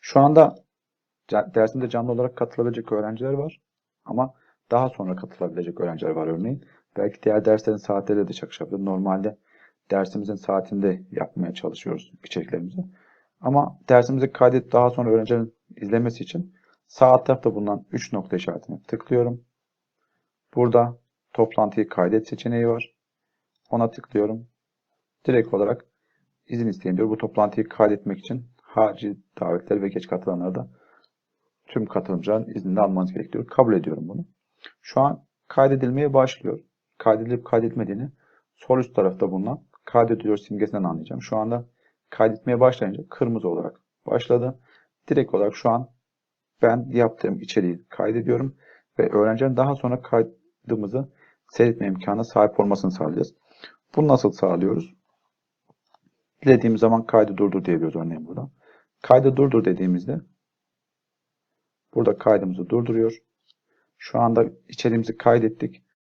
Şu anda dersinde canlı olarak katılabilecek öğrenciler var. Ama daha sonra katılabilecek öğrenciler var örneğin. Belki diğer derslerin saatleri de çalışabilir. Normalde dersimizin saatinde yapmaya çalışıyoruz içeriklerimizi. Ama dersimizi kaydedip daha sonra öğrencilerin izlemesi için sağ alt tarafta bulunan 3 nokta işaretine tıklıyorum. Burada toplantıyı kaydet seçeneği var. Ona tıklıyorum. Direkt olarak izin isteyin diyor. Bu toplantıyı kaydetmek için harici davetler ve geç katılanlara da tüm katılımcıların iznini almanız gerekiyor. Kabul ediyorum bunu. Şu an kaydedilmeye başlıyor. Kaydedilip kaydetmediğini sol üst tarafta bulunan kaydediliyor simgesinden anlayacağım. Şu anda kaydetmeye başlayınca kırmızı olarak başladı. Direkt olarak şu an ben yaptığım içeriği kaydediyorum ve öğrencilerin daha sonra kaydımızı seyretme imkanına sahip olmasını sağlayacağız. Bunu nasıl sağlıyoruz? Dilediğimiz zaman kaydı durdur diyebiliyoruz örneğin burada. Kaydı durdur dediğimizde burada kaydımızı durduruyor. Şu anda içeriğimizi kaydettik.